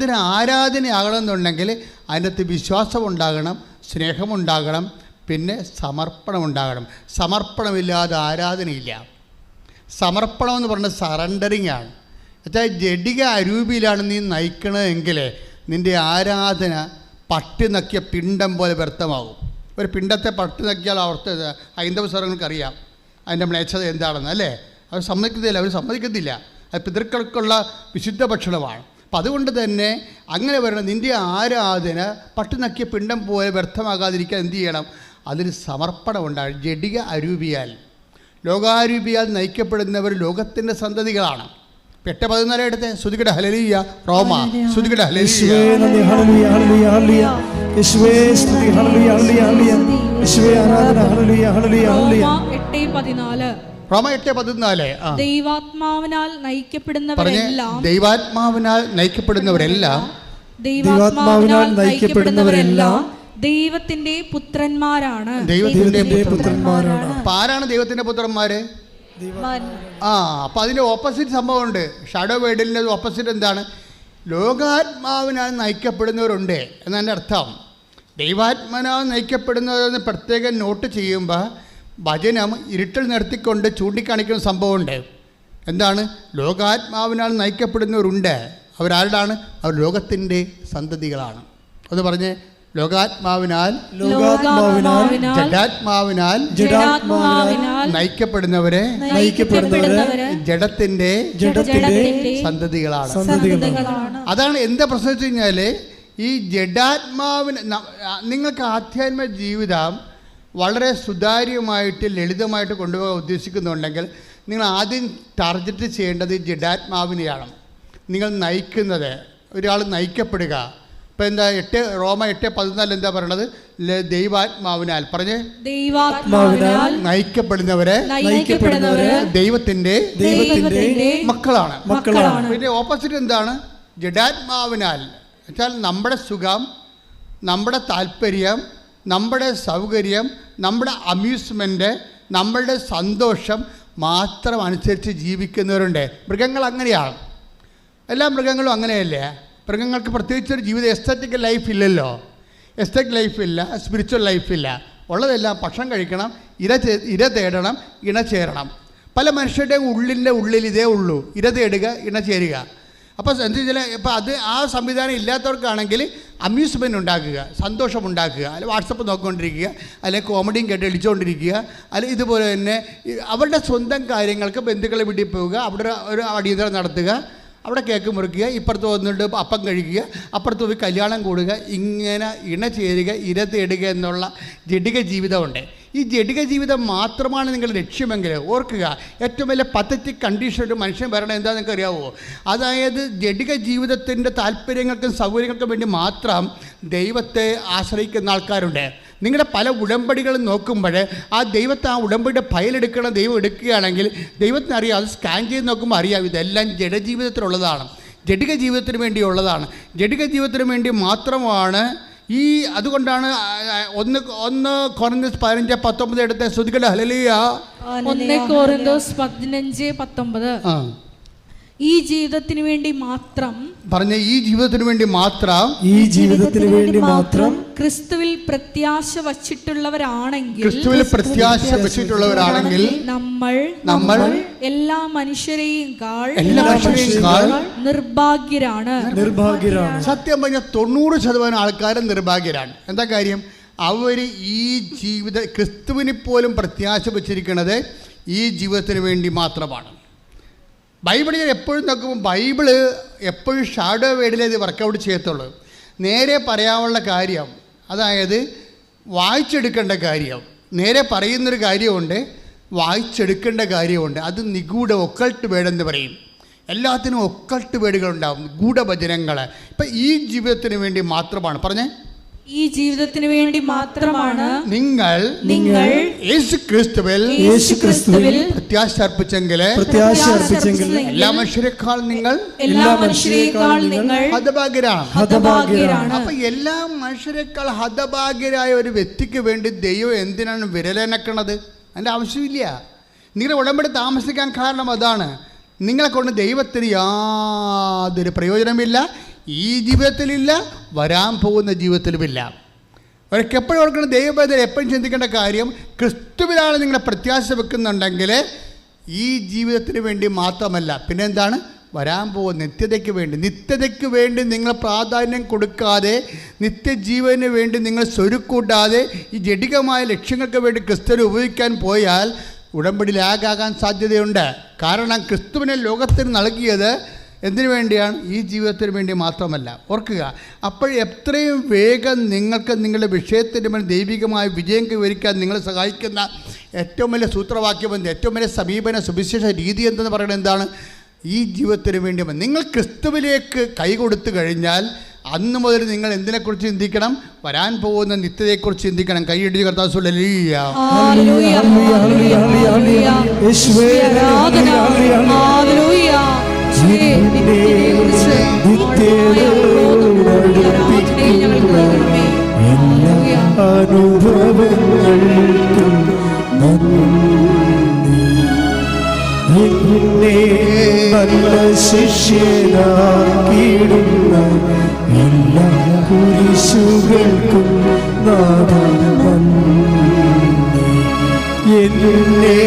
ഇതിന് ആരാധനയാകണമെന്നുണ്ടെങ്കിൽ അതിനകത്ത് വിശ്വാസം ഉണ്ടാകണം സ്നേഹമുണ്ടാകണം പിന്നെ സമർപ്പണം ഉണ്ടാകണം സമർപ്പണമില്ലാതെ ആരാധനയില്ല. സമർപ്പണം എന്ന് പറഞ്ഞാൽ സറണ്ടറിങ് ആണ്. എന്നുവെച്ചാൽ ജഡിക അരൂപിയിലാണ് നീ നയിക്കണമെങ്കിൽ നിന്റെ ആരാധന പട്ടി നക്കിയ പിണ്ടം പോലെ വ്യർത്ഥമാകും ഒരു പിണ്ടത്തെ പട്ടി നക്കിയാൽ അവർക്ക് ഹൈന്ദവ സ്വരങ്ങൾക്കറിയാം അതിന്റെ മ്ലേച്ഛത എന്താണെന്ന് അല്ലേ? അവർ സമ്മതിക്കുന്നില്ല അവർ സമ്മതിക്കുന്നില്ല അത് പിതൃക്കൾക്കുള്ള വിശുദ്ധ ഭക്ഷണമാണ്. അപ്പം അതുകൊണ്ട് തന്നെ അങ്ങനെ വരണം. നിന്റെ ആരാധന പട്ടുനക്കിയ പിണ്ടം പോലെ വ്യർത്ഥമാകാതിരിക്കാൻ എന്ത് ചെയ്യണം? അതിന് സമർപ്പണം ഉണ്ടാകും ജഡിക അരൂപിയാൽ. ലോകാരൂപിയാൽ നയിക്കപ്പെടുന്നവർ ലോകത്തിന്റെ സന്തതികളാണ്. എട്ട് പതിനാല് എടുത്ത്. ശ്രുതികട ഹലലിയ റോമ. ശ്രുതികട ഹലലിയ റോമ എട്ട് പതിനാല് ദൈവാത്മാവിനാൽ നയിക്കപ്പെടുന്നവരെല്ലാം ദൈവാത്മാവിനാൽ നയിക്കപ്പെടുന്നവരെല്ലാം ദൈവാത്മാവിനാൽ നയിക്കപ്പെടുന്നവരെല്ലാം ദൈവത്തിന്റെ പുത്രന്മാരാണ്. ദൈവത്തിന്റെ പുത്രന്മാരാണ്. അപ്പം ആരാണ് ദൈവത്തിന്റെ പുത്രന്മാര്? ആ അപ്പൊ അതിന്റെ ഓപ്പോസിറ്റ് സംഭവമുണ്ട്. ഷാഡോ വേഡിലിന്റെ ഓപ്പോസിറ്റ് എന്താണ്? ലോകാത്മാവിനാൽ നയിക്കപ്പെടുന്നവരുണ്ട് എന്നതിന്റെ അർത്ഥം. ദൈവാത്മാനാൽ നയിക്കപ്പെടുന്നവരെന്ന് പ്രത്യേകം നോട്ട് ചെയ്യുമ്പോൾ ഭജനം ഇരുട്ടിൽ നിർത്തിക്കൊണ്ട് ചൂണ്ടിക്കാണിക്കുന്ന സംഭവമുണ്ട്. എന്താണ്? ലോകാത്മാവിനാൽ നയിക്കപ്പെടുന്നവരുണ്ട്. അവരാരുടാണ് അവർ ലോകത്തിന്റെ സന്തതികളാണ്. അത് പറഞ്ഞ് ലോകാത്മാവിനാൽ ജഡാത്മാവിനാൽ നയിക്കപ്പെടുന്നവരെ ജഡത്തിന്റെ ജഡത്തിന്റെ സന്തതികളാണ്. സന്തതികളാണ്. അതാണ് എന്താ പ്രശ്നം വെച്ച് കഴിഞ്ഞാൽ ഈ ജഡാത്മാവിന് നിങ്ങൾക്ക് ആധ്യാത്മ ജീവിതം വളരെ സുതാര്യമായിട്ട് ലളിതമായിട്ട് കൊണ്ടുപോകാൻ ഉദ്ദേശിക്കുന്നുണ്ടെങ്കിൽ നിങ്ങൾ ആദ്യം ടാർഗറ്റ് ചെയ്യേണ്ടത് ജഡാത്മാവിനെയാണ്. നിങ്ങൾ നയിക്കുന്നത് ഒരാൾ നയിക്കപ്പെടുക. ഇപ്പം എന്താ എട്ട് റോമ എട്ട് പതിനാല് എന്താ പറയണത്? ദൈവാത്മാവിനാൽ. പറഞ്ഞ്. ദൈവാത്മാവിനാൽ നയിക്കപ്പെടുന്നവരെ നയിക്കപ്പെടുന്നവരെ ദൈവത്തിന്റെ ദൈവത്തിന്റെ മക്കളാണ്. മക്കളാണ്. പിന്നെ ഓപ്പോസിറ്റ് എന്താണ്? ജഡാത്മാവിനാൽ. വെച്ചാൽ നമ്മുടെ സുഖം നമ്മുടെ താല്പര്യം നമ്മുടെ സൗകര്യം നമ്മുടെ അമ്യൂസ്മെന്റ് നമ്മളുടെ സന്തോഷം മാത്രം അനുസരിച്ച് ജീവിക്കുന്നവരുണ്ട്. മൃഗങ്ങൾ അങ്ങനെയാണ് എല്ലാ മൃഗങ്ങളും അങ്ങനെയല്ലേ? മൃഗങ്ങൾക്ക് പ്രത്യേകിച്ചൊരു ജീവിതം എസ്തറ്റിക് ലൈഫ് ഇല്ലല്ലോ. എസ്തറ്റിക് ലൈഫ് ഇല്ല സ്പിരിച്വൽ ലൈഫ് ഇല്ല. ഉള്ളതെല്ലാം ഭക്ഷണം കഴിക്കണം ഇര ഇര തേടണം ഇണ ചേരണം. പല മനുഷ്യരുടെയും ഉള്ളിന്റെ ഉള്ളിൽ ഇതേ ഉള്ളൂ. ഇര തേടുക ഇണ ചേരുക. അപ്പോൾ എന്ത് വെച്ചാൽ ഇപ്പോൾ അത് ആ സംവിധാനം ഇല്ലാത്തവർക്കാണെങ്കിൽ അമ്യൂസ്മെന്റ് ഉണ്ടാക്കുക സന്തോഷം ഉണ്ടാക്കുക അല്ലെങ്കിൽ വാട്സപ്പ് നോക്കിക്കൊണ്ടിരിക്കുക അല്ലെങ്കിൽ കോമഡിയും കേട്ട് അടിച്ചുകൊണ്ടിരിക്കുക അല്ലെങ്കിൽ ഇതുപോലെ തന്നെ അവരുടെ സ്വന്തം കാര്യങ്ങൾക്ക് ബന്ധുക്കളെ വീട്ടിൽ പോവുക അവിടെ ഒരു അടിയന്തരം നടത്തുക അവിടെ കേക്ക് മുറിക്കുക ഇപ്പുറത്ത് വന്നിട്ട് അപ്പം കഴിക്കുക അപ്പുറത്ത് പോയി കല്യാണം കൂടുക ഇങ്ങനെ ഇണ ചേരുക ഇര തേടുക എന്നുള്ള ജഡിക ജീവിതമുണ്ട്. ഈ ജഡിക ജീവിതം മാത്രമാണ് നിങ്ങളുടെ ലക്ഷ്യമെങ്കിൽ ഓർക്കുക ഏറ്റവും വലിയ പത്തറ്റിക് കണ്ടീഷൻ ഒരു മനുഷ്യൻ വരണം എന്താ നിങ്ങൾക്ക് അറിയാവോ? അതായത് ജഡിക ജീവിതത്തിന്റെ താല്പര്യങ്ങൾക്കും സൗകര്യങ്ങൾക്കും വേണ്ടി മാത്രം ദൈവത്തെ ആശ്രയിക്കുന്ന ആൾക്കാരുണ്ട്. നിങ്ങളുടെ പല ഉടമ്പടികളും നോക്കുമ്പോൾ ആ ദൈവത്തെ ആ ഉടമ്പടിയുടെ ഫയലെടുക്കണം ദൈവം എടുക്കുകയാണെങ്കിൽ ദൈവത്തിന് അറിയാം അത് സ്കാൻ ചെയ്ത് നോക്കുമ്പോൾ അറിയാം ഇതെല്ലാം ജഡജീവിതത്തിലുള്ളതാണ് ജഡിക ജീവിതത്തിന് വേണ്ടിയുള്ളതാണ്. ജഡിക ജീവിതത്തിന് വേണ്ടി മാത്രമാണ് ഈ അതുകൊണ്ടാണ് ഒന്ന് ഒന്ന് കൊറിന്തോസ് പതിനഞ്ച് പത്തൊമ്പത് എടുത്ത. ശ്രുതികളുടെ ഹലലിയ ഒന്ന് കൊറിന്തോസ് പതിനഞ്ച് പത്തൊമ്പത്. ആ. ഈ ജീവിതത്തിന് വേണ്ടി മാത്രം പറഞ്ഞ ഈ ജീവിതത്തിന് വേണ്ടി മാത്രം ഈ ജീവിതത്തിന് വേണ്ടി മാത്രം ക്രിസ്തുവിൽ പ്രത്യാശ വച്ചിട്ടുള്ളവരാണെങ്കിൽ ക്രിസ്തുവിൽ പ്രത്യാശ വച്ചിട്ടുള്ളവരാണെങ്കിൽ നമ്മൾ നമ്മൾ എല്ലാ മനുഷ്യരെയും കാൾ എല്ലാ മനുഷ്യരെയും നിർഭാഗ്യരാണ്. നിർഭാഗ്യരാണ്. സത്യം പറഞ്ഞ തൊണ്ണൂറ് ശതമാനം ആൾക്കാരും നിർഭാഗ്യരാണ്. എന്താ കാര്യം? അവർ ഈ ജീവിത ക്രിസ്തുവിനെ പോലും പ്രത്യാശ വച്ചിരിക്കുന്നത് ഈ ജീവിതത്തിന് വേണ്ടി മാത്രമാണ്. ബൈബിളിൽ എപ്പോഴും നോക്കുമ്പോൾ ബൈബിൾ എപ്പോഴും ഷാഡോ വേഡിലേ ഇത് വർക്കൗട്ട് ചെയ്യത്തുള്ളൂ. നേരെ പറയാനുള്ള കാര്യം അതായത് വായിച്ചെടുക്കേണ്ട കാര്യം. നേരെ പറയുന്നൊരു കാര്യമുണ്ട് വായിച്ചെടുക്കേണ്ട കാര്യമുണ്ട്. അത് നിഗൂഢ ഒക്കൾട്ട് വേടെന്ന് പറയും. എല്ലാത്തിനും ഒക്കൾട്ട് വേടുകളുണ്ടാകും ഗൂഢഭജനങ്ങൾ ഇപ്പം ഈ ജീവിതത്തിന് വേണ്ടി മാത്രമാണ്. പറഞ്ഞേ? ഈ ജീവിതത്തിന് വേണ്ടി മാത്രമാണ് നിങ്ങൾ നിങ്ങൾ യേശു ക്രിസ്തുവിൽ യേശു ക്രിസ്തുവിൽ പ്രത്യാശ അർപ്പിച്ചെങ്കിൽ പ്രത്യാശ അർപ്പിച്ചെങ്കിൽ എല്ലാ മനുഷ്യരെക്കാൾ നിങ്ങൾ എല്ലാ മനുഷ്യരെക്കാൾ നിങ്ങൾ ഹതഭാഗ്യരാണ്. ഹതഭാഗ്യരാണ്. അപ്പൊ എല്ലാ മനുഷ്യരെക്കാൾ ഹതഭാഗ്യരായ ഒരു വ്യക്തിക്ക് വേണ്ടി ദൈവം എന്തിനാണ് വിരലനക്കണത്? അതിന്റെ ആവശ്യമില്ല. നിങ്ങളുടെ ഉടമ്പടി താമസിക്കാൻ കാരണം അതാണ്. നിങ്ങളെ കൊണ്ട് ദൈവത്തിന് യാതൊരു പ്രയോജനമില്ല ഈ ജീവിതത്തിലില്ല വരാൻ പോകുന്ന ജീവിതത്തിലുമില്ല. അവർക്ക് എപ്പോഴും ഓർക്കണം ദൈവബദ്ധം എപ്പോഴും ചിന്തിക്കേണ്ട കാര്യം ക്രിസ്തുവിലാണ് നിങ്ങളെ പ്രത്യാശ വെക്കുന്നുണ്ടെങ്കിൽ ഈ ജീവിതത്തിന് വേണ്ടി മാത്രമല്ല. പിന്നെ എന്താണ് വരാൻ പോകുന്ന നിത്യതയ്ക്ക് വേണ്ടി. നിത്യതയ്ക്ക് വേണ്ടി നിങ്ങൾ പ്രാധാന്യം കൊടുക്കാതെ നിത്യജീവന് വേണ്ടി നിങ്ങൾ സ്വരുക്കൂട്ടാതെ ഈ ജഡികമായ ലക്ഷ്യങ്ങൾക്ക് വേണ്ടി ക്രിസ്തുവിനെ ഉപയോഗിക്കാൻ പോയാൽ ഉടമ്പടി ലാഗാകാൻ സാധ്യതയുണ്ട്. കാരണം ക്രിസ്തുവിനെ ലോകത്തിന് നൽകിയത് എന്തിനു വേണ്ടിയാണ്? ഈ ജീവിതത്തിന് വേണ്ടി മാത്രമല്ല. ഓർക്കുക അപ്പോൾ എത്രയും വേഗം നിങ്ങൾക്ക് നിങ്ങളുടെ വിഷയത്തിന് മേൽ ദൈവികമായ വിജയം കൈവരിക്കാൻ നിങ്ങളെ സഹായിക്കുന്ന ഏറ്റവും വലിയ സൂത്രവാക്യം എന്ത്? ഏറ്റവും വലിയ സമീപന സുവിശേഷ രീതി എന്തെന്ന് പറയുന്നത് എന്താണ്? ഈ ജീവിതത്തിന് വേണ്ടി നിങ്ങൾ ക്രിസ്തുവിലേക്ക് കൈകൊടുത്തു കഴിഞ്ഞാൽ അന്ന് മുതൽ നിങ്ങൾ എന്തിനെക്കുറിച്ച് ചിന്തിക്കണം? വരാൻ പോകുന്ന നിത്യതയെക്കുറിച്ച് ചിന്തിക്കണം. കൈയിടിച്ച് കർത്താവ് സുല്ലീയ അനുഭവങ്ങൾക്കും എന്നെ നല്ല ശിഷ്യനാക്കിയിടുന്ന എല്ലാ കുരിശുകൾക്കും നന്ദി എന്നെ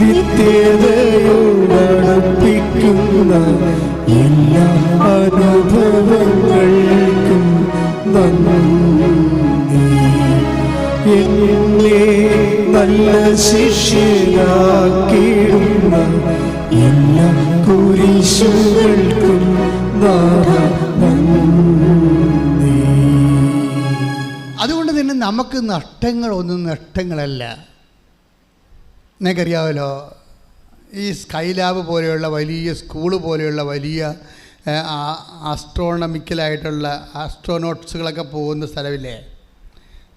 നിത്യതയോടടുപ്പിക്കുന്ന എല്ലാ അനുഭവങ്ങൾക്കും നന്ദി. എന്നെ നല്ല ശിഷ്യനാക്കിയിടുന്ന എല്ലാ കുരിശുകൾക്കും അതുകൊണ്ട് തന്നെ നമുക്ക് നഷ്ടങ്ങളൊന്നും നഷ്ടങ്ങളല്ല. നിങ്ങൾക്കറിയാമല്ലോ ഈ സ്കൈ ലാബ് പോലെയുള്ള വലിയ സ്കൂൾ പോലെയുള്ള വലിയ ആസ്ട്രോണമിക്കലായിട്ടുള്ള ആസ്ട്രോനോട്ട്സുകളൊക്കെ പോകുന്ന സ്ഥലമില്ലേ?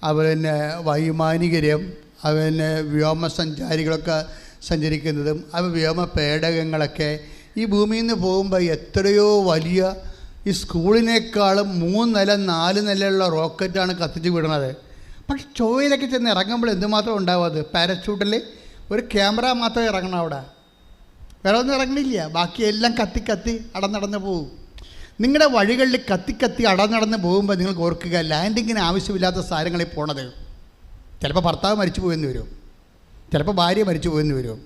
അതുപോലെ തന്നെ വൈമാനികരും അതുപോലെ തന്നെ വ്യോമസഞ്ചാരികളൊക്കെ സഞ്ചരിക്കുന്നതും അത് വ്യോമ പേടകങ്ങളൊക്കെ ഈ ഭൂമിയിൽ നിന്ന് പോകുമ്പോൾ എത്രയോ വലിയ ഈ സ്കൂളിനേക്കാളും മൂന്ന് നില നാല് നിലയുള്ള റോക്കറ്റാണ് കത്തിച്ച് വിടുന്നത്. പക്ഷെ ചൊവ്വയിലൊക്കെ ചെന്ന് ഇറങ്ങുമ്പോൾ എന്തുമാത്രം ഉണ്ടാവും അത്? പാരച്യൂട്ടിൽ ഒരു ക്യാമറ മാത്രമേ ഇറങ്ങണം അവിടെ. വേറെ ഒന്നും ഇറങ്ങണില്ല. ബാക്കി എല്ലാം കത്തി കത്തി അടന്നടന്ന് പോകും നിങ്ങളുടെ വഴികളിൽ കത്തി കത്തി അടന്നടന്ന് പോകുമ്പോൾ നിങ്ങൾക്ക് ഓർക്കുക ലാൻഡിങ്ങിന് ആവശ്യമില്ലാത്ത സാധനങ്ങളിൽ പോണത്. ചിലപ്പോൾ ഭർത്താവ് മരിച്ചു പോയെന്ന് വരും. ചിലപ്പോൾ ഭാര്യ മരിച്ചു പോയെന്ന് വരും.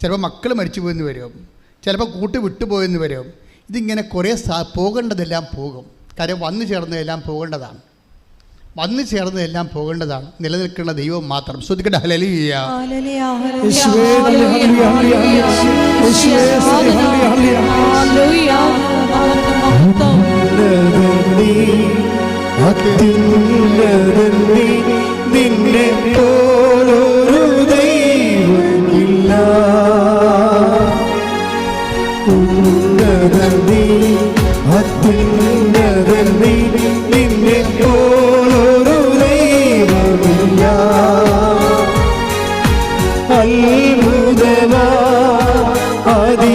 ചിലപ്പോൾ മക്കൾ മരിച്ചു പോയെന്ന് വരും. ചിലപ്പോൾ കൂട്ട് വിട്ടുപോയെന്ന് വരും. ഇതിങ്ങനെ കുറേ സാ പോകേണ്ടതെല്ലാം പോകും. കാര്യം വന്നു ചേർന്നതെല്ലാം പോകേണ്ടതാണ്. വന്നു ചേർന്ന് എല്ലാം പോകേണ്ടതാണ്. നിലനിൽക്കുന്ന ദൈവം മാത്രം. ശ്രദ്ധിക്കട്ടെ ഹലലിയ ഹല്ലേലൂയ,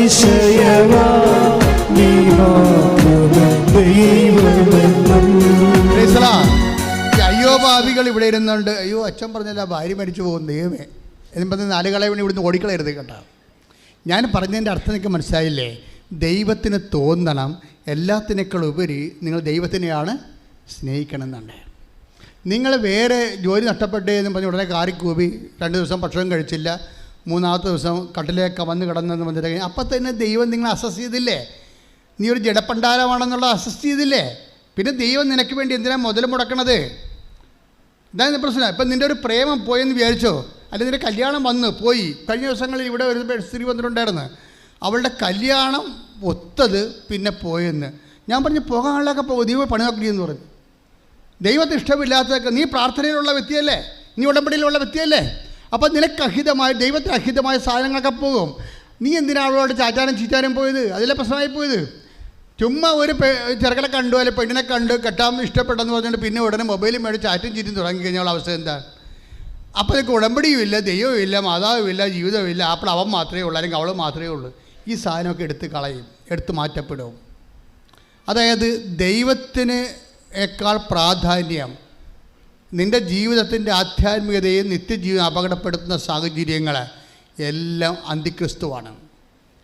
അതിശയമാ നീ അയ്യോ ഇവിടെ ഇരുന്നുണ്ട്. അയ്യോ അച്ഛൻ പറഞ്ഞല്ല ഭാര്യ മരിച്ചു പോകും ദൈവമേ. എന്നും പറഞ്ഞ് നാലുകളെ വേണ്ടി ഇവിടുന്ന് ഓടിക്കളയരുത് കേട്ടോ. ഞാൻ പറഞ്ഞതിന്റെ അർത്ഥം നിങ്ങൾക്ക് മനസ്സിലായില്ലേ? ദൈവത്തിന് തോന്നണം എല്ലാത്തിനേക്കാൾ ഉപരി നിങ്ങൾ ദൈവത്തിനെയാണ് സ്നേഹിക്കണം എന്നുണ്ട് നിങ്ങൾ വേറെ ജോലി നഷ്ടപ്പെട്ടേ എന്ന് പറഞ്ഞ് ഉടനെ കാറി കൂവി രണ്ട് ദിവസം ഭക്ഷണം കഴിച്ചില്ല മൂന്നാമത്തെ ദിവസം കട്ടിലേക്ക് വന്ന് കിടന്നെന്ന് വന്നിട്ട് കഴിഞ്ഞാൽ അപ്പം തന്നെ ദൈവം നിങ്ങളെ അസസ് ചെയ്തില്ലേ? നീ ഒരു ജഡപ്പണ്ടാരമാണെന്നുള്ള അസസ് ചെയ്തില്ലേ? പിന്നെ ദൈവം നിനക്ക് വേണ്ടി എന്തിനാണ് മുതൽ മുടക്കണത്? ഇതാണ് പ്രശ്നം. ഇപ്പം നിന്റെ ഒരു പ്രേമം പോയെന്ന് വിചാരിച്ചോ? അല്ലെങ്കിൽ നിന്റെ കല്യാണം വന്ന് പോയി. കഴിഞ്ഞ ദിവസങ്ങളിൽ ഇവിടെ ഒരു സ്ത്രീ വന്നിട്ടുണ്ടായിരുന്നു. അവളുടെ കല്യാണം ഒത്തത് പിന്നെ പോയെന്ന്. ഞാൻ പറഞ്ഞു പോകാനുള്ളതൊക്കെ പോകും ദൈവം പണിതാക്കിയെന്ന് പറഞ്ഞു. ദൈവത്തെ ഇഷ്ടമില്ലാത്തതൊക്കെ നീ പ്രാർത്ഥനയിലുള്ള വ്യക്തിയല്ലേ? നീ ഉടമ്പടിയിലുള്ള വ്യക്തിയല്ലേ? അപ്പം നിനക്ക് അഹിതമായ ദൈവത്തിന് അഹിതമായ സാധനങ്ങളൊക്കെ പോകും. നീ എന്തിനാണ് അവളോട് ചാറ്റാനും ചീറ്റാനും പോയത്? അതിലെ പ്രശ്നമായി പോയത്? ചുമ്മാ ഒരു പെ ചെറുക്കനെ കണ്ടു അല്ലെ പെണ്ണിനെ കണ്ട് കെട്ടാൻ ഇഷ്ടപ്പെട്ടെന്ന് പറഞ്ഞിട്ട് പിന്നെ ഉടനെ മൊബൈലും മേടിച്ച് ചാറ്റും ചീറ്റും തുടങ്ങി കഴിഞ്ഞാൽ അവസ്ഥ എന്താ? അപ്പോഴേക്ക് ഉടമ്പടിയും ഇല്ല ദൈവവും ഇല്ല മാതാവും ഇല്ല ജീവിതവും ഇല്ല. അപ്പോൾ അവൻ മാത്രമേ ഉള്ളൂ അല്ലെങ്കിൽ അവൾ മാത്രമേ ഉള്ളൂ. ഈ സാധനമൊക്കെ എടുത്ത് കളയും എടുത്ത് മാറ്റപ്പെടും. അതായത് ദൈവത്തിന് ഏക്കാൾ പ്രാധാന്യം നിന്റെ ജീവിതത്തിന്റെ ആധ്യാത്മികതയും നിത്യജീവൻ അപകടപ്പെടുത്തുന്ന സാഹചര്യങ്ങൾ എല്ലാം അന്തിക്രിസ്തുവാണ്.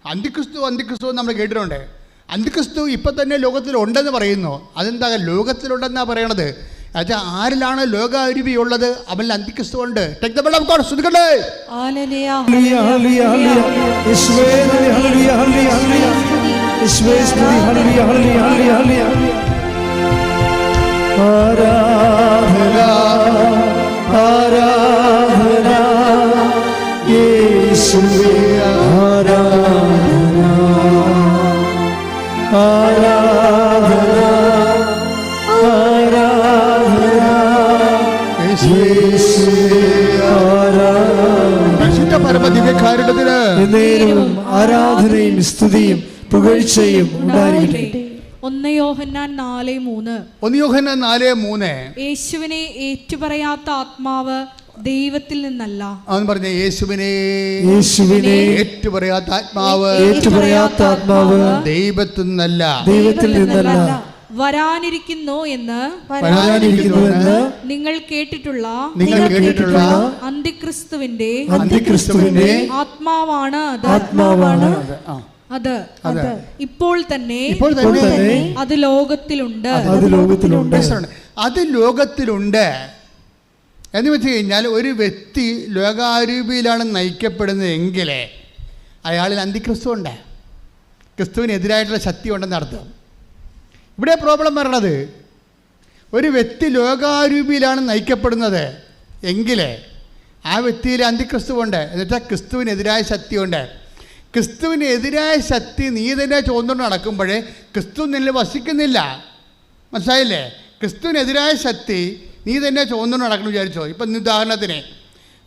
അന്തിക്രിസ്തു അന്തിക്രിസ്തു നമ്മൾ കേട്ടിട്ടുണ്ട്. അന്തിക്രിസ്തു ഇപ്പം തന്നെ ലോകത്തിലുണ്ടെന്ന് പറയുന്നു. അതെന്താ ലോകത്തിലുണ്ടെന്നാണ് പറയണത്? അച്ഛാ ആരിലാണ് ലോകാരുവി ഉള്ളത് അവൻ അന്തിക്രിസ്തു ഉണ്ട് take the blood of God ശ്രദ്ധിക്കട്ടെ. ഹല്ലേലൂയ ഹല്ലേലൂയ ഹല്ലേലൂയ യേശുവേ നന്ദി ഹല്ലേലൂയ ഹല്ലേലൂയ ഹല്ലേലൂയ. യേശുവേ സ്തുതി ഹല്ലേലൂയ ഹല്ലേലൂയ ഹല്ലേലൂയ. ആരാധന എന്നേരവും ആരാധനയും സ്തുതിയും പുകഴ്ചയും ഉണ്ടായിരിക്കട്ടെ. ഒന്ന് യോഹന്നാൻ നാല് മൂന്ന്. ഒന്ന് യോഹന്നാൻ നാല് മൂന്ന്. യേശുവിനെ ഏറ്റുപറയാത്ത ആത്മാവ് ദൈവത്തിൽ നിന്നല്ല. അവൻ പറഞ്ഞ യേശുവിനെ യേശുവിനെ ഏറ്റുപറയാത്ത ആത്മാവ് ഏറ്റുപറയാത്ത ആത്മാവ് ദൈവത്തിൽ നിന്നല്ല. ദൈവത്തിൽ നിന്നല്ല. വരാനിരിക്കുന്നു എന്ന് വരാനിരിക്കുന്നുവെന്ന് നിങ്ങൾ കേട്ടിട്ടുള്ള നിങ്ങൾ കേട്ടിട്ടുള്ള അന്തിക്രിസ്തുവിന്റെ അന്തിക്രിസ്തുവിന്റെ ആത്മാവാണ് അത്. ആത്മാവാണ് അത്. അത്. ഇപ്പോൾ തന്നെ ഇപ്പോൾ തന്നെ അത് ലോകത്തിലുണ്ട്. അത് ലോകത്തിലുണ്ട്. അത് ലോകത്തിലുണ്ട്. എന്ന് വെച്ച് കഴിഞ്ഞാൽ ഒരു വ്യക്തി ലോകാരൂപിയിലാണ് നയിക്കപ്പെടുന്നത് എങ്കിൽ അയാളിൽ അന്തിക്രിസ്തു ഉണ്ട്. ക്രിസ്തുവിനെതിരായിട്ടുള്ള ശക്തി ഉണ്ടെന്ന് അർത്ഥം ഇവിടെ പ്രോബ്ലം വരണത്. ഒരു വ്യക്തി ലോകാരൂപിയിലാണ് നയിക്കപ്പെടുന്നത്. എങ്കിലേ ആ വ്യക്തിയിൽ അന്തിക്രിസ്തുവുണ്ട്. എന്നുവെച്ചാൽ ക്രിസ്തുവിനെതിരായ ശക്തിയുണ്ട്. ക്രിസ്തുവിനെതിരായ ശക്തി നീ തന്നെ ചോന്നുകൊണ്ട് നടക്കുമ്പോഴേ ക്രിസ്തു നിന്നിൽ വസിക്കുന്നില്ല. മനസ്സിലായില്ലേ? ക്രിസ്തുവിനെതിരായ ശക്തി നീ തന്നെ ചോന്നുകൊണ്ട് നടക്കണം വിചാരിച്ചോ. ഇപ്പം നീ ഉദാഹരണത്തിന്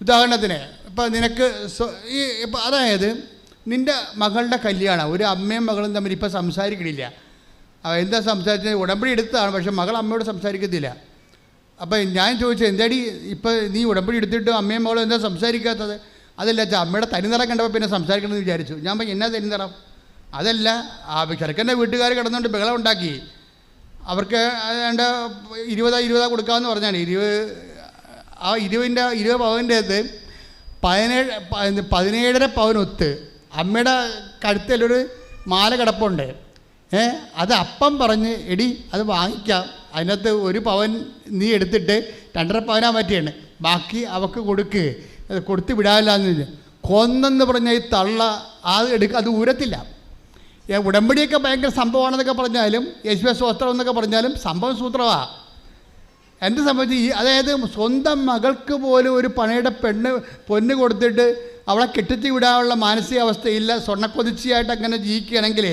ഉദാഹരണത്തിന് ഇപ്പം നിനക്ക് ഈ ഇപ്പം അതായത് നിന്റെ മകളുടെ കല്യാണം ഒരു അമ്മയും മകളും തമ്മിൽ ഇപ്പം സംസാരിക്കണില്ല. എന്താ സംസാരിച്ചത്? ഉടമ്പടി എടുത്തതാണ് പക്ഷെ മകൾ അമ്മയോട് സംസാരിക്കത്തില്ല. അപ്പോൾ ഞാൻ ചോദിച്ചത് എന്താടി? ഇപ്പോൾ നീ ഉടമ്പടി എടുത്തിട്ട് അമ്മയും മകളും എന്താ സംസാരിക്കാത്തത്? അതല്ല അച്ഛാ അമ്മയുടെ തനിനിറ കണ്ടപ്പോൾ പിന്നെ സംസാരിക്കണമെന്ന് വിചാരിച്ചു. ഞാൻ പറഞ്ഞു എന്നാ തനിനിറം അതല്ല ആ ചെറുക്കന്റെ വീട്ടുകാർ കിടന്നുകൊണ്ട് ബഹളം ഉണ്ടാക്കി. അവർക്ക് ഏതാണ്ട് ഇരുപതാ ഇരുപതാ കൊടുക്കാമെന്ന് പറഞ്ഞാണ്. ഇരുപത് ആ ഇരുപതിന്റെ ഇരുപത് പവന്റെ അത് പതിനേഴ് പതിനേഴര പവനൊത്ത് അമ്മയുടെ കഴുത്തിലൊരു മാല കിടപ്പുണ്ട്. ഏ അത് അപ്പം പറഞ്ഞ് എടി അത് വാങ്ങിക്കാം. അതിനകത്ത് ഒരു പവൻ നീ എടുത്തിട്ട് രണ്ടര പവനാ പറ്റിയാണ് ബാക്കി അവക്ക് കൊടുക്കുക അത് കൊടുത്ത് വിടാനില്ലാന്ന് കൊന്നെന്ന് പറഞ്ഞ ഈ തള്ള അത് എടുക്ക അത് ഊരത്തില്ല. ഉടമ്പടിയൊക്കെ ഭയങ്കര സംഭവമാണെന്നൊക്കെ പറഞ്ഞാലും യേശുവ സ്വസ്ത്രം എന്നൊക്കെ പറഞ്ഞാലും സംഭവം സൂത്രമാണ് എന്ത് സംബന്ധിച്ച് ഈ അതായത് സ്വന്തം മകൾക്ക് പോലും ഒരു പണയുടെ പെണ്ണ് പൊന്ന് കൊടുത്തിട്ട് അവളെ കെട്ടിച്ച് വിടാനുള്ള മാനസികാവസ്ഥയില്ല. സ്വർണക്കൊതിച്ചിയായിട്ട് അങ്ങനെ ജീവിക്കുകയാണെങ്കിൽ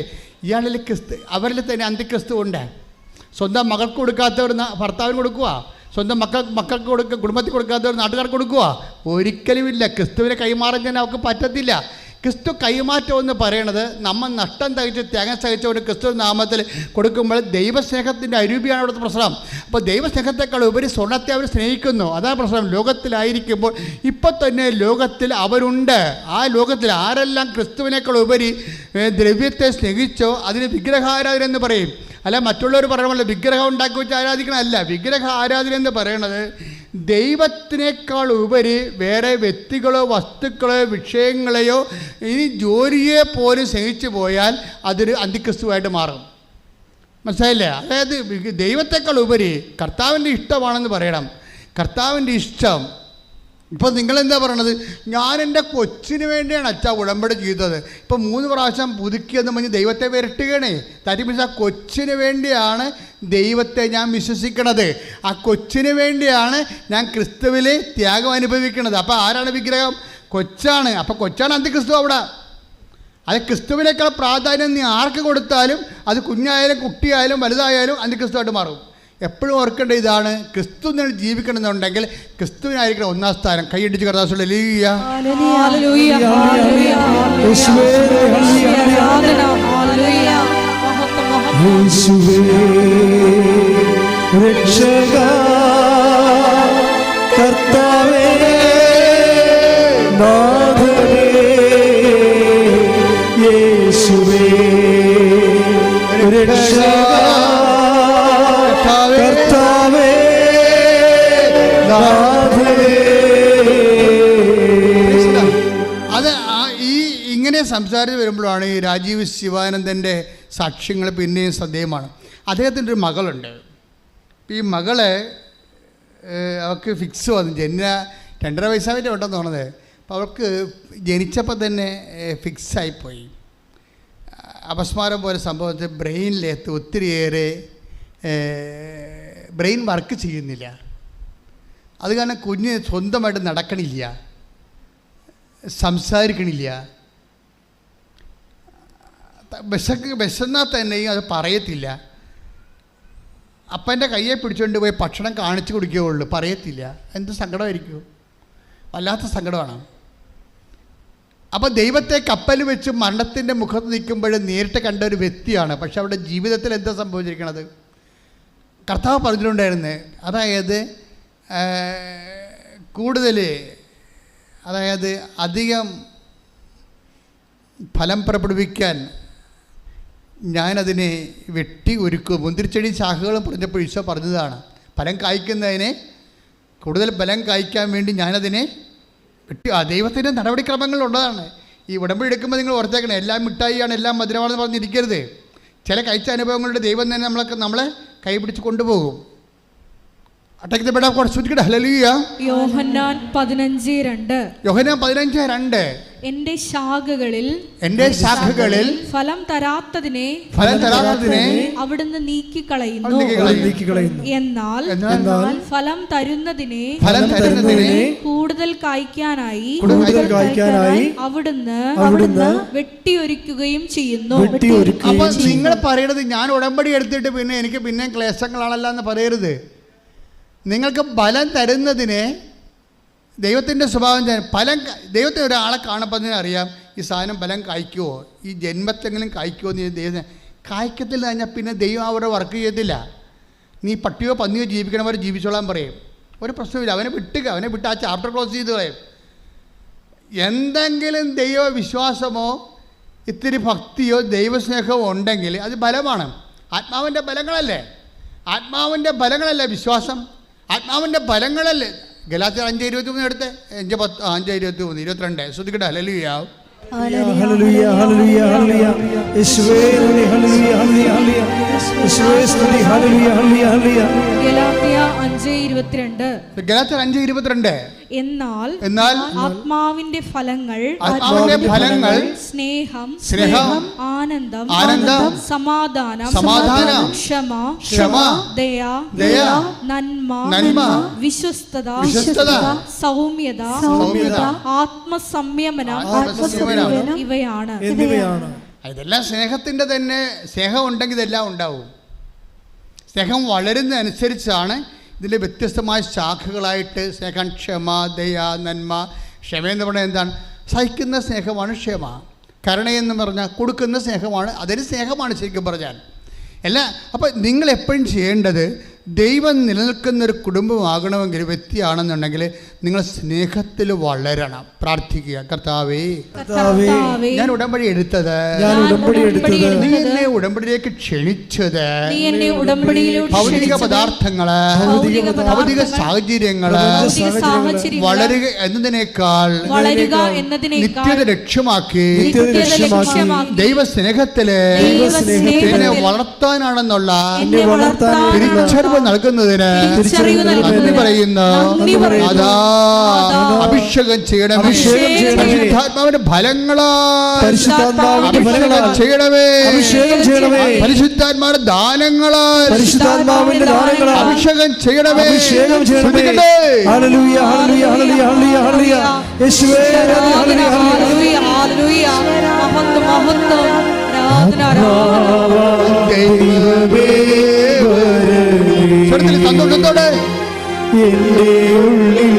ഇയാളിൽ ക്രിസ്തു അവരിൽ തന്നെ അന്തിക്രിസ്തു ഉണ്ട്. സ്വന്തം മകൾക്ക് കൊടുക്കാത്തവർ ഭർത്താവിന് കൊടുക്കുക സ്വന്തം മക്കൾ മക്കൾക്ക് കൊടുക്കുക കുടുംബത്തിൽ കൊടുക്കാത്തവർ നാട്ടുകാർക്ക് കൊടുക്കുക ഒരിക്കലുമില്ല ക്രിസ്തുവിനെ കൈമാറാൻ തന്നെ അവർക്ക് പറ്റത്തില്ല. ക്രിസ്തു കൈമാറ്റം എന്ന് പറയണത് നമ്മൾ നഷ്ടം തകച്ച് തേങ്ങ സഹിച്ച ഒരു ക്രിസ്തു നാമത്തിൽ കൊടുക്കുമ്പോൾ ദൈവസ്നേഹത്തിന്റെ അരൂപിയാണ് അവിടുത്തെ പ്രശ്നം. അപ്പോൾ ദൈവസ്നേഹത്തെക്കാൾ ഉപരി സ്വർണത്തെ അവർ സ്നേഹിക്കുന്നു. അതാണ് പ്രശ്നം. ലോകത്തിലായിരിക്കുമ്പോൾ ഇപ്പം തന്നെ ലോകത്തിൽ അവരുണ്ട്. ആ ലോകത്തിൽ ആരെല്ലാം ക്രിസ്തുവിനേക്കാൾ ഉപരി ദ്രവ്യത്തെ സ്നേഹിച്ചോ അതിന് വിഗ്രഹാരാധന എന്ന് പറയും. അല്ല മറ്റുള്ളവർ പറയണമല്ലോ വിഗ്രഹം ഉണ്ടാക്കി വെച്ച് ആരാധിക്കണമല്ല വിഗ്രഹ ആരാധന എന്ന് പറയണത് ദൈവത്തിനേക്കാൾ ഉപരി വേറെ വ്യക്തികളോ വസ്തുക്കളോ വിഷയങ്ങളെയോ ഇനി ജോലിയെ പോലും സഹിച്ചു പോയാൽ അതൊരു അന്തിക്രിസ്തുവായിട്ട് മാറും. മനസ്സിലായില്ലേ? അതായത് ദൈവത്തെക്കാൾ ഉപരി കർത്താവിന്റെ ഇഷ്ടമാണെന്ന് പറയണം. കർത്താവിന്റെ ഇഷ്ടം ഇപ്പോൾ നിങ്ങളെന്താ പറയണത്? ഞാൻ എന്റെ കൊച്ചിന് വേണ്ടിയാണ് അച്ഛ ഉടമ്പടി ചെയ്തത്. ഇപ്പം മൂന്ന് പ്രാവശ്യം പുതുക്കിയെന്ന് പറഞ്ഞ് ദൈവത്തെ വരട്ടുകയാണേ. തരി മീൻസ് ആ കൊച്ചിന് വേണ്ടിയാണ് ദൈവത്തെ ഞാൻ വിശ്വസിക്കണത്. ആ കൊച്ചിന് വേണ്ടിയാണ് ഞാൻ ക്രിസ്തുവിൽ ത്യാഗം അനുഭവിക്കണത്. അപ്പോൾ ആരാണ് വിഗ്രഹം? കൊച്ചാണ്. അപ്പോൾ കൊച്ചാണ് അന്തിക്രിസ്തു അവിടെ? അത് ക്രിസ്തുവിനേക്കാൾ പ്രാധാന്യം നീ ആർക്ക് കൊടുത്താലും അത് കുഞ്ഞായാലും കുട്ടിയായാലും വലുതായാലും അന്തിക്രിസ്തുവായിട്ട് മാറും? എപ്പോഴും ഓർക്കേണ്ട ഇതാണ് ക്രിസ്തു നിങ്ങൾ ജീവിക്കണമെന്നുണ്ടെങ്കിൽ ക്രിസ്തുവിനായിരിക്കണം ഒന്നാം സ്ഥാനം. കൈയടിച്ച് കർത്താസുള്ള ലീയ രക്ഷക കർത്താവേ നാഥനേ യേശുവേ രക്ഷക അത് ഈ ഇങ്ങനെ സംസാരിച്ച് വരുമ്പോഴാണ് ഈ രാജീവ് ശിവാനന്ദന്റെ സാക്ഷ്യങ്ങൾ പിന്നെയും ശ്രദ്ധേയമാണ്. അദ്ദേഹത്തിന്റെ ഒരു മകളുണ്ട്. ഈ മകളെ അവൾക്ക് ഫിക്സ് വന്നു. ജന രണ്ടര വയസ്സായിട്ട് ഉണ്ടെന്ന് തോന്നുന്നത് അപ്പോൾ അവൾക്ക് ജനിച്ചപ്പോൾ തന്നെ ഫിക്സായിപ്പോയി. അപസ്മാരം പോലെ സംഭവത്തിൽ ബ്രെയിനിലെത്ത് ഒത്തിരിയേറെ ബ്രെയിൻ വർക്ക് ചെയ്യുന്നില്ല. അത് കാരണം കുഞ്ഞ് സ്വന്തമായിട്ട് നടക്കണില്ല. സംസാരിക്കണില്ല. വിശക്ക് വിശന്നാൽ തന്നെയും അത് പറയത്തില്ല. അപ്പന്റെ കയ്യെ പിടിച്ചുകൊണ്ട് പോയി ഭക്ഷണം കാണിച്ചു കൊടുക്കുകയുള്ളൂ. പറയത്തില്ല. എന്ത് സങ്കടമായിരിക്കും? വല്ലാത്ത സങ്കടമാണ്. അപ്പോൾ ദൈവത്തെ കപ്പൽ വെച്ച് മരണത്തിന്റെ മുഖത്ത് നിൽക്കുമ്പോൾ നേരിട്ട് കണ്ട ഒരു വ്യക്തിയാണ്. പക്ഷെ അവിടെ ജീവിതത്തിൽ എന്താ സംഭവിച്ചിരിക്കണത്? കർത്താവ് പറഞ്ഞിട്ടുണ്ടായിരുന്നു അതായത് കൂടുതൽ അതായത് അധികം ഫലം പുറപ്പെടുവിക്കാൻ ഞാനതിനെ വെട്ടി ഒരുക്കും. മുന്തിരിച്ചെടി ശാഖകളും പറഞ്ഞപ്പോൾ ഈശോ പറഞ്ഞതാണ് ഫലം കായ്ക്കുന്നതിനെ കൂടുതൽ ഫലം കായ്ക്കാൻ വേണ്ടി ഞാനതിനെ വെട്ടി ആ ദൈവത്തിന്റെ നടപടിക്രമങ്ങളുള്ളതാണ് ഈ ഉടമ്പടി എടുക്കുമ്പോൾ നിങ്ങൾ ഓർത്തേക്കണം എല്ലാം മിഠായിയാണ് എല്ലാം മധുരമാണെന്ന് പറഞ്ഞിരിക്കരുത്. ചില കഴിച്ച അനുഭവങ്ങളുടെ ദൈവം തന്നെ നമ്മളൊക്കെ നമ്മളെ കൈപിടിച്ച് കൊണ്ടുപോകും. അട്ടക്കത്തെ കുറച്ച് ഹലലിയ യോഹന്നാൻ പതിനഞ്ച് രണ്ട്. യോഹന പതിനഞ്ച് രണ്ട്. എന്റെ ശാഖകളിൽ എന്റെ ശാഖകളിൽ ഫലം തരാത്തതിനെ ഫലം തരാത്തതിനെ അവിടുന്ന് നീക്കിക്കളയുന്നു. നീക്കിക്കളയുന്നു. നീക്കിക്കളയുന്നു. എന്നാൽ എന്നാൽ ഫലം തരുന്നതിനെ ഫലം തരുന്നതിനെ കൂടുതൽ കായ്ക്കാനായി കൂടുതൽ കായ്ക്കാനായി അവിടുന്ന് അവിടുന്ന് വെട്ടിയൊരുക്കുകയും ചെയ്യുന്നു. വെട്ടിയൊരുക്കുകയും അപ്പൊ നിങ്ങൾ പറയണത് ഞാൻ ഉടമ്പടി എടുത്തിട്ട് പിന്നെ എനിക്ക് പിന്നെ ക്ലേശങ്ങളാണല്ലോ എന്ന് പറയരുത്. നിങ്ങൾക്ക് ബലം തരുന്നതിനെ ദൈവത്തിന്റെ സ്വഭാവം ഫലം ദൈവത്തെ ഒരാളെ കാണുമ്പോൾ തന്നെ അറിയാം ഈ സാധനം ഫലം കായ്ക്കുമോ ഈ ജന്മത്തെങ്കിലും കായ്ക്കുമോ എന്ന് ദൈവം കായ്ക്കത്തില്ല കഴിഞ്ഞാൽ പിന്നെ ദൈവം അവിടെ വർക്ക് ചെയ്യത്തില്ല. നീ പട്ടിയോ പന്നിയോ ജീവിക്കണവരെ ജീവിച്ചോളാൻ പറയും. ഒരു പ്രശ്നമില്ല അവനെ വിട്ടുക. അവനെ വിട്ട് ആ ചാപ്റ്റർ ക്ലോസ് ചെയ്ത് കളയും. എന്തെങ്കിലും ദൈവ വിശ്വാസമോ ഇത്തിരി ഭക്തിയോ ദൈവസ്നേഹമോ ഉണ്ടെങ്കിൽ അത് ബലമാണ്. ആത്മാവിന്റെ ബലങ്ങളല്ലേ? ആത്മാവിന്റെ ബലങ്ങളല്ലേ വിശ്വാസം? ആത്മാവിന്റെ ഫലങ്ങളല്ലേ? ഗലാത്തി അഞ്ച് ഇരുപത്തി മൂന്ന് എടുത്ത്? അഞ്ച് പത്ത് അഞ്ച് ഇരുപത്തി മൂന്ന് ഇരുപത്തിരണ്ട്. ശ്രദ്ധിക്കട്ടെ ഗലാത്യ അഞ്ച് ഇരുപത്തിരണ്ട്. ഗലാത്തിയർ അഞ്ച് ഇരുപത്തിരണ്ട്? എന്നാൽ എന്നാൽ ആത്മാവിന്റെ ഫലങ്ങൾ ആത്മാവിന്റെ ഫലങ്ങൾ സ്നേഹം സ്നേഹം ആനന്ദം ആനന്ദം സമാധാനം സമാധാനം ക്ഷമ ക്ഷമ ദയ ദയ നന്മ നന്മ വിശ്വസ്തത വിശ്വസ്തത സൗമ്യത സൗമ്യത ആത്മസംയമനം ആത്മസംയമനം ഇവയാണ്. ഇവയാണ് ഇതെല്ലാം സ്നേഹത്തിന്റെ തന്നെ സ്നേഹം ഉണ്ടെങ്കിൽ ഇതെല്ലാം ഉണ്ടാവും. സ്നേഹം വളരുന്നതനുസരിച്ചാണ് ഇതിന്റെ വ്യത്യസ്തമായ ശാഖകളായിട്ട് സ്നേഹം ക്ഷമ ദയ നന്മ. ക്ഷമ എന്ന് പറഞ്ഞാൽ എന്താണ്? സഹിക്കുന്ന സ്നേഹമാണ് ക്ഷമ. കരുണയെന്ന് പറഞ്ഞാൽ കൊടുക്കുന്ന സ്നേഹമാണ്. അതൊരു സ്നേഹമാണ് ശരിക്കും പറഞ്ഞാൽ. അല്ല അപ്പോൾ നിങ്ങൾ എപ്പോഴും ചെയ്യേണ്ടത് ദൈവം നിലനിൽക്കുന്ന ഒരു കുടുംബമാകണമെങ്കിൽ വ്യക്തിയാണെന്നുണ്ടെങ്കിൽ നിങ്ങൾ സ്നേഹത്തിൽ വളരണം. പ്രാർത്ഥിക്കുക. കർത്താവേ. ഞാൻ ഉടമ്പടി എടുത്തത്. ഞാൻ ഉടമ്പടി എടുത്തത്. നീ എന്നെ ഉടമ്പടിയിലേക്ക് ക്ഷണിച്ചത്. നീ എന്നെ ഉടമ്പടിയിലോട്ട് ഭൗതിക പദാർത്ഥങ്ങൾ ഭൗതിക സാഹചര്യങ്ങൾ വളരുക എന്നതിനേക്കാൾ നിത്യത ലക്ഷ്യമാക്കി ദൈവ സ്നേഹത്തിൽ എന്നെ വളർത്താനാണെന്നുള്ള തിരിച്ചറിവ് തിരിച്ചറിവ് നൽകുന്നതിന് പറയുന്നു നന്ദി പറയുന്നു. അതാ. അഭിഷേകം ചെയ്യണം. പരിശുദ്ധാത്മാവിന്റെ ഫലങ്ങളാൽ പരിശുദ്ധാത്മാവിന്റെ അഭിഷേകം ചെയ്യണമേ അഭിഷേകം ചെയ്യണമേ പരിശുദ്ധാത്മാവിന്റെ ദാനങ്ങളാൽ പരിശുദ്ധാത്മാവിന്റെ ദാനങ്ങളാൽ അഭിഷേകം ചെയ്യണമേ അഭിഷേകം ചെയ്യണമേ ഹല്ലേലൂയ ഹല്ലേലൂയ ഹല്ലേലൂയ ഹല്ലേലൂയ ഹല്ലേലൂയ യേശുവേ ഹല്ലേലൂയ ഹല്ലേലൂയ ഹല്ലേലൂയ, ഹല്ലേലൂയ. മഹത്വം, മഹത്വം. സന്തോഷത്തോടെ എന്റെ ഉള്ളിൽ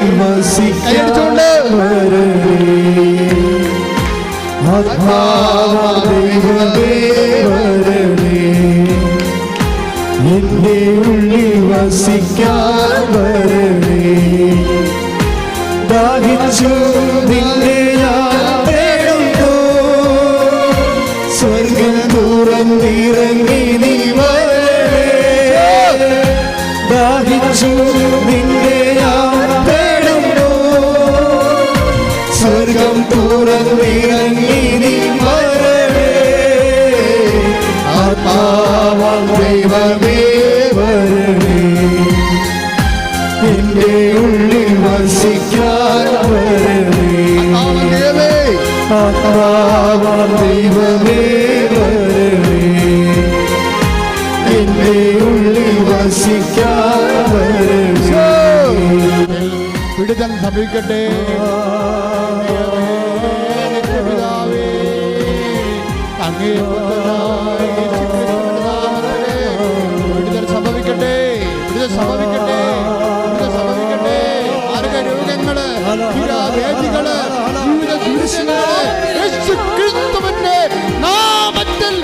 വരണേ എന്റെ ഉള്ളിൽ വസിക്കാൻ വരണേ ദാഹിച്ചു നിന്നെ ഞാൻ സംഭവിക്കട്ടെ പിതാവേ, സംഭവിക്കട്ടെ സംഭവിക്കട്ടെ. സംഭവിക്കട്ടെ ജീവിത ദുരിതങ്ങൾ യേശു ക്രിസ്തുവിന്റെ നാമത്തിൽ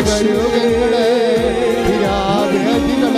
മാർഗരോഗങ്ങൾ വിരാവ്യാധികൾ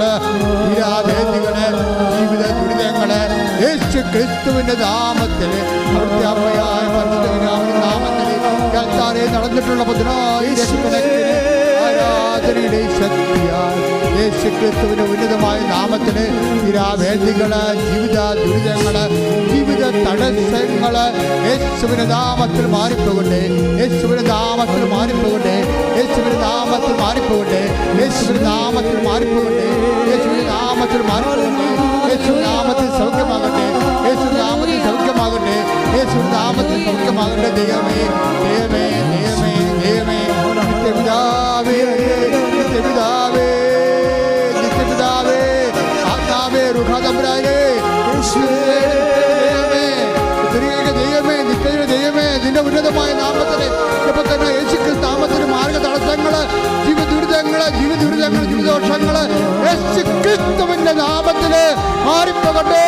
മാർഗരോഗങ്ങൾ തീരാവേദികൾ ജീവിത ദുരിതങ്ങൾ യേശു ക്രിസ്തുവിന്റെ നാമത്തിൽ അവിടുത്തെ അമ്മയായ നാമത്തിൽ കർത്താരെ നടന്നിട്ടുള്ള യേശുവിനെ ആരാധനയുടെ ശക്തിയാൽ യേശു ക്രിസ്തുവിന്റെ ഉന്നതമായ നാമത്തിൽ നിരാവേദികൾ ജീവിത ദുരിതങ്ങൾ ജീവിത തടസ്സങ്ങൾ യേശുവിന് നാമത്തിൽ മാറിപ്പോകട്ടെ. യേശുവിന് നാമത്തിൽ മാറിപ്പോകട്ടെ. യേശുവിന് നാമത്തിൽ മാറിപ്പോകട്ടെ. യേശുവിന് നാമത്തിൽ മാറിപ്പോകട്ടെ. യേശുവിന് നാമത്തിൽ മാറിപ്പോകട്ടെ. യേശു നാമത്തിൽ സൗഖ്യമാകട്ടെ. യേശു നാമത്തിൽ സൗഖ്യമാകട്ടെ. യേശുവിന്റെ നാമത്തിൽ സൗഖ്യമാകട്ടെ. ദൈവമേ ദൈവമേ ദൈവമേ ദൈവമേ. നിത്യപിതാവേ നിത്യപിതാവേ നിത്യപിതാവേ. ആത്മാവേ ദൈവമേ ദൈവമേ നിന്റെ ഉന്നതമായ നാമത്തിന് ഇപ്പൊ തന്നെ യേശു നാമത്തിന് മാർഗ തടസ്സങ്ങൾ ജീവിത ദുരിതങ്ങൾ ജീവിത ദുരിതങ്ങൾ ജീവിതദോഷങ്ങൾ യേശുക്രിസ്തുവിന്റെ നാമത്തിൽ മാറിപ്പോകട്ടെ.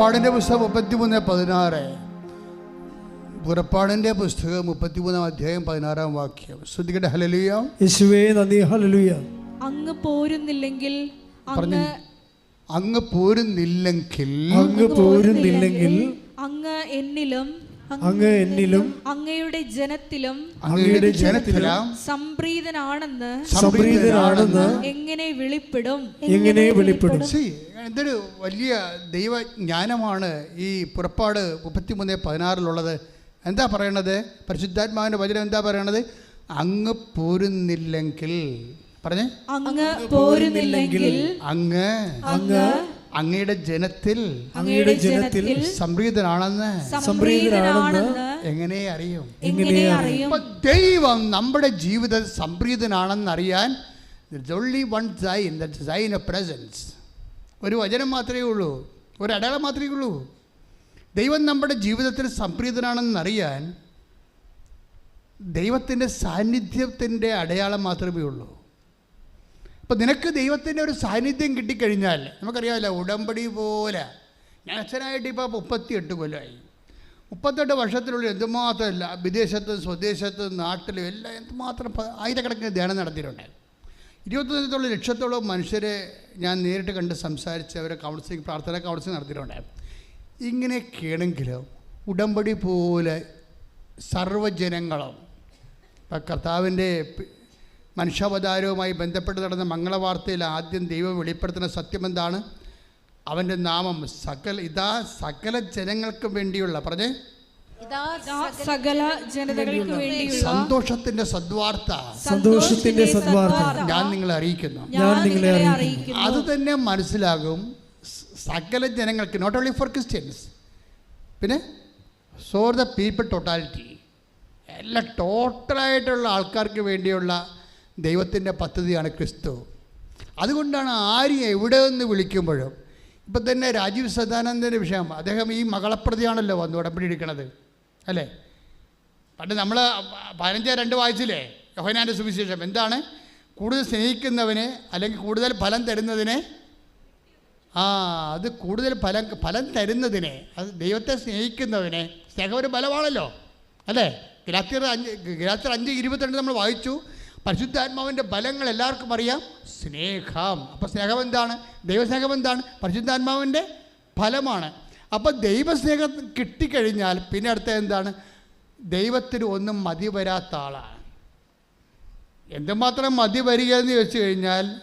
പുറപ്പാടിന്റെ പുസ്തകം മുപ്പത്തിമൂന്ന് പതിനാറ്. പുറപ്പാടിന്റെ പുസ്തകം മുപ്പത്തിമൂന്നാം അധ്യായം പതിനാറാം വാക്യം. ശ്രദ്ധിക്കട്ടെ ഹലലിയ യേശുവേ നന്ദി ഹല്ലേലൂയ. അങ്ങ് പോരുന്നില്ലെങ്കിൽ പറഞ്ഞു അങ്ങ് പോരുന്നില്ലെങ്കിൽ അങ്ങ് പോരുന്നില്ലെങ്കിൽ അങ്ങ് എന്നിലും അങ്ങ് എന്നിലും അങ്ങയുടെ ജനത്തിലും അങ്ങയുടെ ജനത്തിലും സംപ്രീതനാണെന്ന് സംപ്രീതനാണെന്ന് എങ്ങനെ വെളിപ്പെടും? എങ്ങനെ വെളിപ്പെടും? എന്തൊരു വലിയ ദൈവജ്ഞാനമാണ് ഈ പുറപ്പാട് മുപ്പത്തിമൂന്ന് പതിനാറിലുള്ളത്. എന്താ പറയണത്? പരിശുദ്ധാത്മാവിന്റെ വചനം എന്താ പറയണത്? അങ്ങ് പോരുന്നില്ലെങ്കിൽ. പറഞ്ഞേ. അങ്ങ് പോരുന്നില്ലെങ്കിൽ അങ്ങ് അങ്ങ് അങ്ങയുടെ ജനത്തിൽ അങ്ങയുടെ ജനത്തിൽ സംപ്രീതനാണെന്ന് സംപ്രീതനാണെന്ന് എങ്ങനെ അറിയും? എങ്ങനെ അറിയും? ദൈവം നമ്മുടെ ജീവിതത്തിൽ സംപ്രീതനാണെന്ന് അറിയാൻ only one sign that sign a presence ഒരു വചനം മാത്രമേ ഉള്ളൂ. ഒരു അടയാളം മാത്രമേ ഉള്ളൂ. ദൈവം നമ്മുടെ ജീവിതത്തിൽ സംപ്രീതനാണെന്ന് അറിയാൻ ദൈവത്തിന്റെ സാന്നിധ്യത്തിന്റെ അടയാളം മാത്രമേ ഉള്ളൂ. അപ്പോൾ നിനക്ക് ദൈവത്തിന്റെ ഒരു സാന്നിധ്യം കിട്ടിക്കഴിഞ്ഞാൽ നമുക്കറിയാമല്ലോ ഉടമ്പടി പോലെ. ഞാൻ അച്ഛനായിട്ട് ഇപ്പോൾ മുപ്പത്തിയെട്ട് കൊല്ലമായി മുപ്പത്തെട്ട് വർഷത്തിനുള്ളിൽ എന്തുമാത്രമല്ല വിദേശത്തും സ്വദേശത്തും നാട്ടിലും എല്ലാം എന്തുമാത്രം ആയിരക്കണക്കിന് ധ്യാനം നടത്തിയിട്ടുണ്ട് ഇരുപത്തൊന്നത്തോളം ലക്ഷത്തോളം മനുഷ്യരെ ഞാൻ നേരിട്ട് കണ്ട് സംസാരിച്ച് അവരെ കൗൺസിലിംഗ് പ്രാർത്ഥന കൗൺസിലിംഗ് ഇങ്ങനെ ഇങ്ങനെയൊക്കെയാണെങ്കിലും ഉടമ്പടി പോലെ സർവജനങ്ങളും ഇപ്പം കർത്താവിന്റെ മനുഷ്യാവതാരവുമായി ബന്ധപ്പെട്ട് നടന്ന മംഗളവാർത്തയിൽ ആദ്യം ദൈവം വെളിപ്പെടുത്തുന്ന സത്യം എന്താണ് അവന്റെ നാമം സകല ഇതാ സകല ജനങ്ങൾക്കും വേണ്ടിയുള്ള പറഞ്ഞേ. സകല ജനതകൾക്ക് വേണ്ടിയുള്ള സന്തോഷത്തിന്റെ സദ്വാർത്ത. സന്തോഷത്തിന്റെ സദ്വാർത്ത. ഞാൻ നിങ്ങളെ അറിയിക്കുന്നു. ഞാൻ നിങ്ങളെ അറിയിക്കുന്നു. അത് തന്നെ മനസ്സിലാകും. സകല ജനങ്ങൾക്ക് നോട്ട് ഓൺലി ഫോർ ക്രിസ്ത്യൻസ് പിന്നെ ഫോർ ദ പീപ്പിൾ ടോട്ടാലിറ്റി എല്ലാ ടോട്ടലായിട്ടുള്ള ആൾക്കാർക്ക് വേണ്ടിയുള്ള ദൈവത്തിന്റെ പദ്ധതിയാണ് ക്രിസ്തു. അതുകൊണ്ടാണ് ആര്യ എവിടെ നിന്ന് വിളിക്കുമ്പോഴും ഇപ്പം തന്നെ രാജീവ് സദാനന്ദന്റെ വിഷയം അദ്ദേഹം ഈ മകളപ്രതിയാണല്ലോ വന്ന് ഉടമ്പടി എടുക്കണത് അല്ലേ? പണ്ട് നമ്മൾ പതിനഞ്ച് രണ്ട് വായിച്ചില്ലേ? യോഹനാന്റെ സുവിശേഷം. എന്താണ്? കൂടുതൽ സ്നേഹിക്കുന്നവനെ അല്ലെങ്കിൽ കൂടുതൽ ഫലം തരുന്നതിനെ? ആ അത് കൂടുതൽ ഫലം ഫലം തരുന്നതിനെ അത് ദൈവത്തെ സ്നേഹിക്കുന്നവനെ. സ്നേഹം ഒരു ബലമാണല്ലോ അല്ലേ? ഗലാത്തിയർ അഞ്ച് ഗലാത്തിയർ അഞ്ച് ഇരുപത്തിരണ്ട് നമ്മൾ വായിച്ചു. പരിശുദ്ധാത്മാവിന്റെ ബലങ്ങൾ എല്ലാവർക്കും അറിയാം. സ്നേഹം. അപ്പോൾ സ്നേഹം എന്താണ്? ദൈവസ്നേഹം എന്താണ്? പരിശുദ്ധാത്മാവിന്റെ ഫലമാണ്. അപ്പോൾ ദൈവസ്നേഹം കിട്ടിക്കഴിഞ്ഞാൽ പിന്നെ അടുത്ത എന്താണ്? ദൈവത്തിന് ഒന്നും മതി വരാത്ത ആളാണ്. എന്തുമാത്രം മതി വരിക എന്ന് ചോദിച്ചു കഴിഞ്ഞാൽ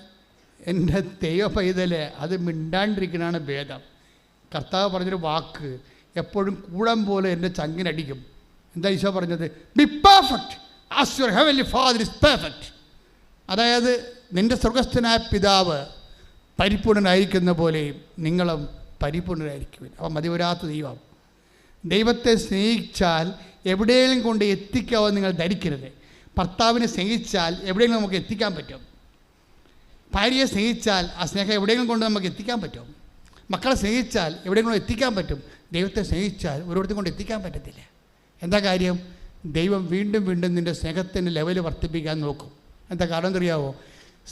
എന്റെ ദൈവ പൈതൽ അത് മിണ്ടാണ്ടിരിക്കണാണ് ഭേദം. കർത്താവ് പറഞ്ഞൊരു വാക്ക് എപ്പോഴും കൂടം പോലെ എന്റെ ചങ്ങിനടിക്കും എന്താ ഈശോ പറഞ്ഞത്? Be perfect as your heavenly father is perfect അതായത് നിന്റെ സ്വർഗസ്ഥനായ പിതാവ് പരിപൂർണനായിരിക്കുന്ന പോലെയും നിങ്ങളും പരിപൂർണരായിരിക്കും അവൻ മതിവരാത്ത ദൈവം. ദൈവത്തെ സ്നേഹിച്ചാൽ എവിടെയെങ്കിലും കൊണ്ട് എത്തിക്കാവോ നിങ്ങൾ ധരിക്കരുത്. ഭർത്താവിനെ സ്നേഹിച്ചാൽ എവിടെയെങ്കിലും നമുക്ക് എത്തിക്കാൻ പറ്റും. ഭാര്യയെ സ്നേഹിച്ചാൽ ആ സ്നേഹം എവിടെയെങ്കിലും കൊണ്ട് നമുക്ക് എത്തിക്കാൻ പറ്റും. മക്കളെ സ്നേഹിച്ചാൽ എവിടെയെങ്കിലും എത്തിക്കാൻ പറ്റും. ദൈവത്തെ സ്നേഹിച്ചാൽ ഒരിടത്തും കൊണ്ട് എത്തിക്കാൻ പറ്റത്തില്ല. എന്താ കാര്യം? ദൈവം വീണ്ടും വീണ്ടും നിന്റെ സ്നേഹത്തിന്റെ ലെവൽ വർദ്ധിപ്പിക്കാൻ നോക്കും. എന്താ കാരണം എന്തറിയാവോ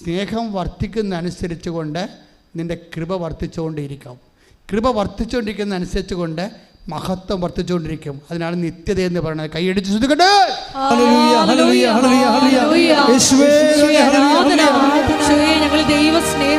സ്നേഹം വർദ്ധിക്കുന്നതനുസരിച്ച് കൊണ്ട് നിന്റെ കൃപ വർദ്ധിച്ചുകൊണ്ടിരിക്കും. കൃപ വർദ്ധിച്ചുകൊണ്ടിരിക്കുന്ന അനുസരിച്ച് കൊണ്ട് മഹത്വം വർദ്ധിച്ചുകൊണ്ടിരിക്കും. അതിനാണ് നിത്യത എന്ന് പറയുന്നത്. കൈയടിച്ച് ശ്രദ്ധിക്കട്ടെ? ഞങ്ങൾ ദൈവ സ്നേഹം.